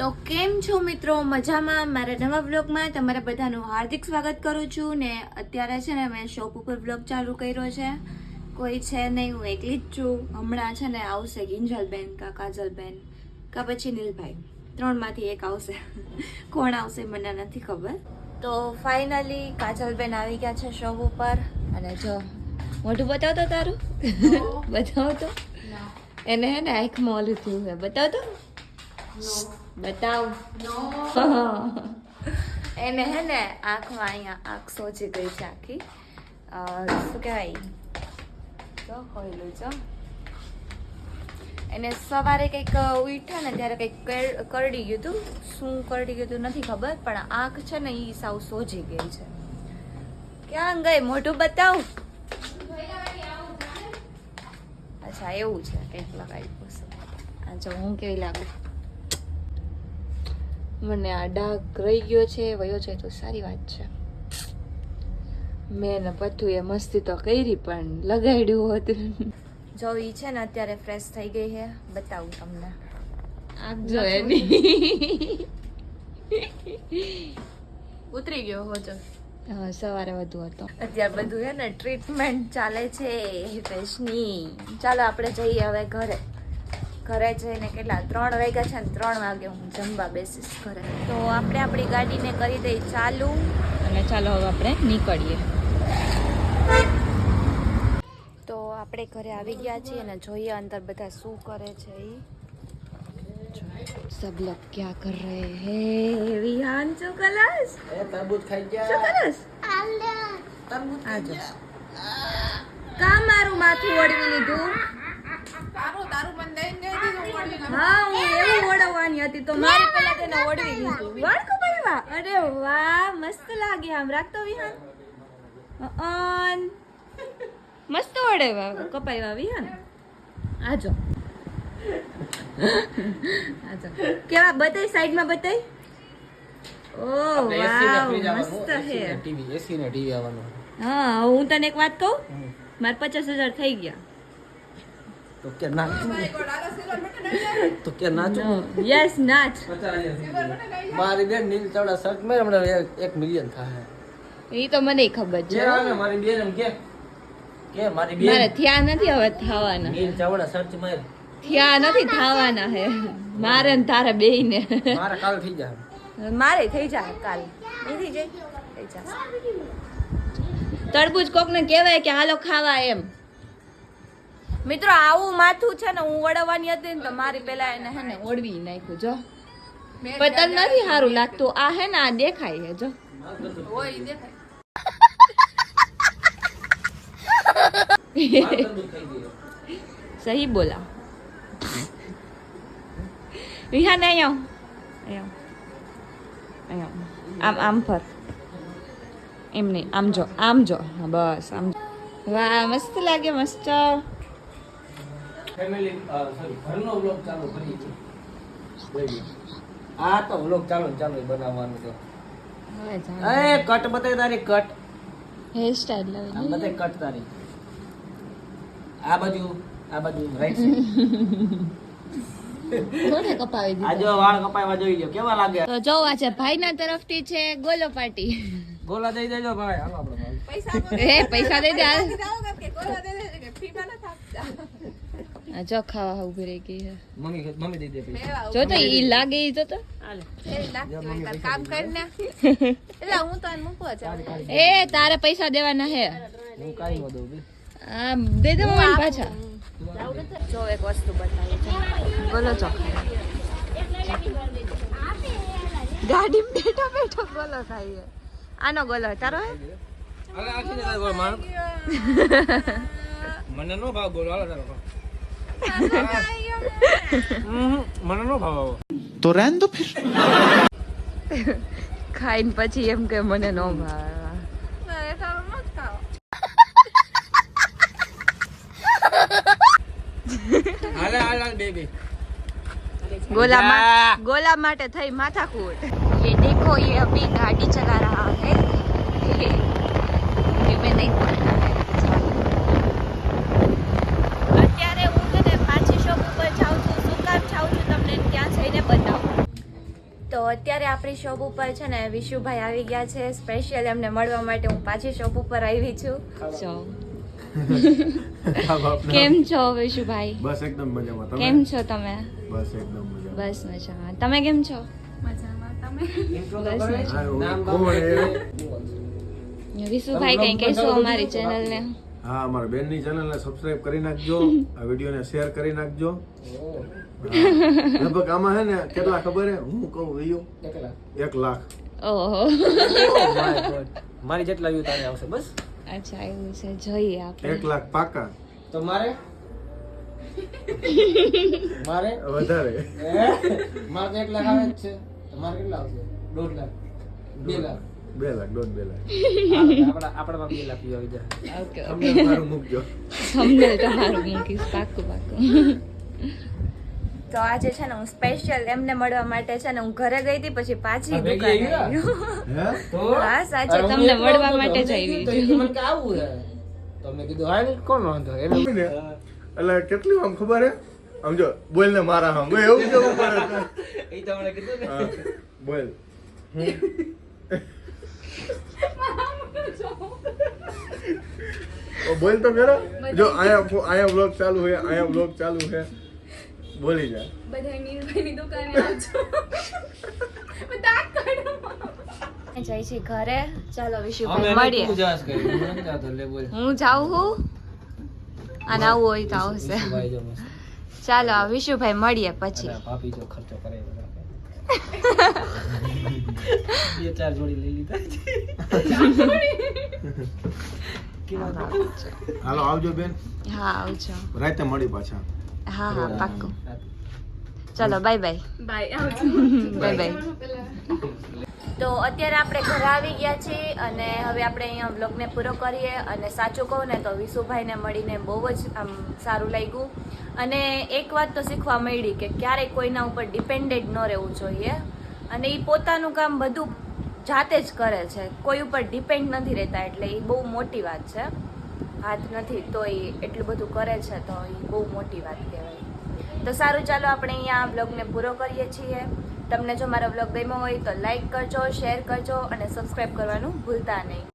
તો કેમ છો મિત્રો? મજામાં? મારા નવા બ્લોગમાં તમારા બધાનું હાર્દિક સ્વાગત કરું છું ને અત્યારે છે ને મેં શોપ ઉપર બ્લોગ ચાલુ કર્યો છે. કોઈ છે નહીં હું એકલી જ છું. હમણાં છે ને આવશે ગિંજલબેન કા કાજલબેન કા પછી નીલભાઈ. ત્રણમાંથી એક આવશે. કોણ આવશે મને નથી ખબર. તો ફાઇનલી કાજલબેન આવી ગયા છે શોપ ઉપર. અને જો મોઢું બતાવતો તારું? બતાવતો? એને હે ને આંખમાં ઓલું થયું છે બતાવ એને હે ને આંખમાં અહીંયા આંખ સોજી ગઈ છે આખી. શું કહેવાય? જો હોયલું જો. એને સવારે કંઈક ઉઠ્યા ને ત્યારે કંઈક કરડી ગયું હતું શું કરડી ગયું હતું નથી ખબર પણ આંખ છે ને એ સાવ સોજી ગઈ છે. ક્યાં ગઈ? મોઢું બતાવ. અચ્છા એવું છે. કંઈક લગાવી આ જો હું કેવી લાગુ? મને આ ડાઘ રહી ગયો છે વયો છે તો સારી વાત છે. મેં ને પથ્થું એ મસ્તી તો કરી પણ લગાડ્યું હતું. જો ઈ છે ને અત્યારે ફ્રેશ થઈ ગઈ છે બતાવું તમને. આપજો એની. ઉતરી ગયો હોજો હા સવારે વધુ હતો. અત્યારે બધું છે ને ટ્રીટમેન્ટ ચાલે છે હિતેશની. ચાલો આપણે જઈએ હવે ઘરે. ઘરે જઈને કેટલા? ત્રણ વાગ્યા છે ને ત્રણ વાગે હું જમવા બેસીશ ઘરે. તો આપણે આપણી ગાડીને કરી દઈએ ચાલુ. અને ચાલો હવે આપણે નીકળીએ. તો આપણે ઘરે આવી ગયા છીએ અને જોઈએ અંદર બધા શું કરે છે એ સબ લોગ ક્યાં કર રહે હે? વિહાન શું કલાસ એ તરબૂચ ખાઈ ગયા. શું કલાસ આલે તરબૂચ ખાઈ ગયા. કા મારું માથું ઓળવી લીધું હા હું એવું ઓળવવાની હતી તો મારી પહેલા તેને ઓળવી દીધું વાળ કપાવ્યા અરે વાહ મસ્ત લાગે આમ. રાખતો વિહાન. અન. મસ્ત ઓળવ્યા કપાવ્યા વિહાન? આજો. આજો. કેવા બતાઈ સાઈડમાં બતાઈ ઓ વાવ મસ્ત હે ટીવી એસી ને ટીવી આવવાનું. હા હું તને એક વાત કહું? મારે પચાસ હજાર થઈ ગયા. તો કે નાચું મારી ગોળ આલા સિલ્વર બટન આવી જાય. તો કે નાચું યસ નાચ મારી બેન નીલ ચાવડા સર્ચ મેં હમણાં એક- મિલિયન થાય એ તો મને ખબર છે. મારી બેન એમ કે. કે મારી થયા નથી હવે થવાના. નીલ ચાવડા સર્ચ માર. થયા નથી થવાના હે. મારે ને તારે બે ને મારા કાલ થઈ જાય. મારે થઈ જાય કાલ. નહીં થઈ જાય? થઈ જાય. તરબૂચ કોક ને કહેવાય કે હાલો ખાવા એમ. મિત્રો આવું માથું છે ને હું વડવાની હતી ને તો મારી પેલા એને હે ને ઓળવી નાખ્યું જો. મેં નથી સારું લાગતું? આ હે ને આ દેખાય છે જો. સહી બોલા. વિહાન અહીંયા અહીંયા. આમ આમ ફર એમ નહીં આમ જો આમ જો. બસ આમ વાહ મસ્ત લાગે મસ્ત. ફેમિલી સોરી ઘરનો વ્લોગ ચાલુ કરી છે. આ તો વ્લોગ ચાલુ ચાલુ બનાવવાનું છે. અરે કટ બતાવી તારી કટ હેર સ્ટાઈલ આમ બતાય કટ તારી. આ બાજુ આ બાજુ રાઈટ કોને કપાવી આ જો વાળ કપાવા જોઈ લ્યો કેવા લાગે? તો જોવા છે ભાઈના તરફથી છે ગોલો પાર્ટી. ગોલા દઈ દેજો ભાઈ હાલો આપણે પૈસા એ પૈસા દઈ દે દે કે ફીમાં ન થાપતા. આ જો ખાવા ઊભી રહી ગઈ છે. મમ્મી મમ્મી દઈ દે પૈસા જો તો ઈ લાગે ઈ તો કામ કરીને એટલે હું તો આને એ તારે પૈસા દેવાના હે હું કાઈ ન બે આ દે પાછા. જો એક વસ્તુ બતાવી છે. ગોલો ચોખા ગાડી બેઠો બેઠો ગોલો ખાઈએ. આનો ગોલો તારો હે? અલે આખી ને તારી માર મને નો ભાવ બોલો. હાલો તારો મને નો ભાવ આવો तो रहने दो फिर ખાઈને પછી એમ કે મને નો ભાવે ના, એ તારો ન જ ખાઓ. હાલે હાલ હાલ બે બે गोला मा, गोला માટે થઈ માથાકૂટ ये देखो ये अभी गाड़ी चला रहा અત્યારે આપણી શોપ ઉપર છે ને વિશુભાઈ આવી ગયા છે. સ્પેશિયલ એમને મળવા માટે હું પાછી શોપ ઉપર આવી છું. જો. કેમ છો વિશુભાઈ? બસ એકદમ મજામાં. તમે? કેમ છો તમે? બસ એકદમ મજામાં. બસ મજામાં. તમે કેમ છો? મજામાં. તમે? વિશુભાઈ કઈ કહેશો અમારી ચેનલને હા અમારા બેનની ચેનલને સબસ્ક્રાઇબ કરી નાખજો. આ વિડીયોને શેર કરી નાખજો. લગભગ આમાં હે ને કેટલા ખબર હે? હું કહું વિયો? એક લાખ. ઓહો. મારી જેટલા વ્યૂ તારે આવશે બસ? અચ્છા એવું છે. જોઈએ એક લાખ પાકા. તો મારે? મારે? વધારે. મારે તો એક લાખ આવે જ છે. તમારે કેટલા આવશે? દોઢ લાખ. બે લાખ. બે લાખ દોઢ બે લાખ. આપણા બે લાખ આવી જાય ઓકે મારું મૂકજો થંબનેલ તમારું મૂકીશ પાકું પાકું તો આજે છે ને હું સ્પેશિયલ એમને મળવા માટે છે ને હું ઘરે ગઈ હતી પછી પાછી દુકાને હે? તો? હા, સાચે તમને મળવા માટે જ તો આવી તો મને કે આવું છે તો મેં કીધું હા કોણ વાંધો? એટલે કેટલી આમ ખબર હે? આમ જો બોલ ને મારા હમ એવું કેવું પડે એ તો મને કીધું ને. બોલ. બોલ તો ખરો જો આયા આયા બ્લોગ ચાલુ હે આયા બ્લોગ ચાલુ હે. બોલી જા. બધા છીએ ઘરે. ચાલો અમે વિશુભાઈ એને મળીએ. તું જાસ કરી હું જાઉં હું અને આવું હોય તો આવશે. વિશુભાઈ. ચાલો આ વિશુભાઈ મળીએ પછી. ભાભી જો ખર્ચો કરે. બે ચાર જોડી લઈ લીધા. હાલો આવજો બેન. હા આવજો. રાતે મળી પાછા. હા હા પાક્કું. ચાલો બાય બાય બાય બાય તો અત્યારે આપણે ઘરે આવી ગયા છીએ અને હવે આપણે અહીંયા બ્લોગને પૂરો કરીએ અને સાચું કહું ને તો વિશુભાઈને મળીને બહુ જ આમ સારું લાગ્યું. અને એક વાત તો શીખવા મળી કે ક્યારેય કોઈના ઉપર ડિપેન્ડેડ ન રહેવું જોઈએ. અને એ પોતાનું કામ બધું જાતે જ કરે છે. કોઈ ઉપર ડિપેન્ડ નથી રહેતા એટલે એ બહુ મોટી વાત છે. હાથ નથી તો એ એટલું બધું કરે છે તો એ બહુ મોટી વાત કહેવાય. તો સારું, ચાલો આપણે અહીંયા આ બ્લોગને પૂરો કરીએ છીએ. તમને જો મારો બ્લોગ ગમ્યો હોય તો લાઈક કરજો શેર કરજો અને સબસ્ક્રાઈબ કરવાનું ભૂલતા નહીં.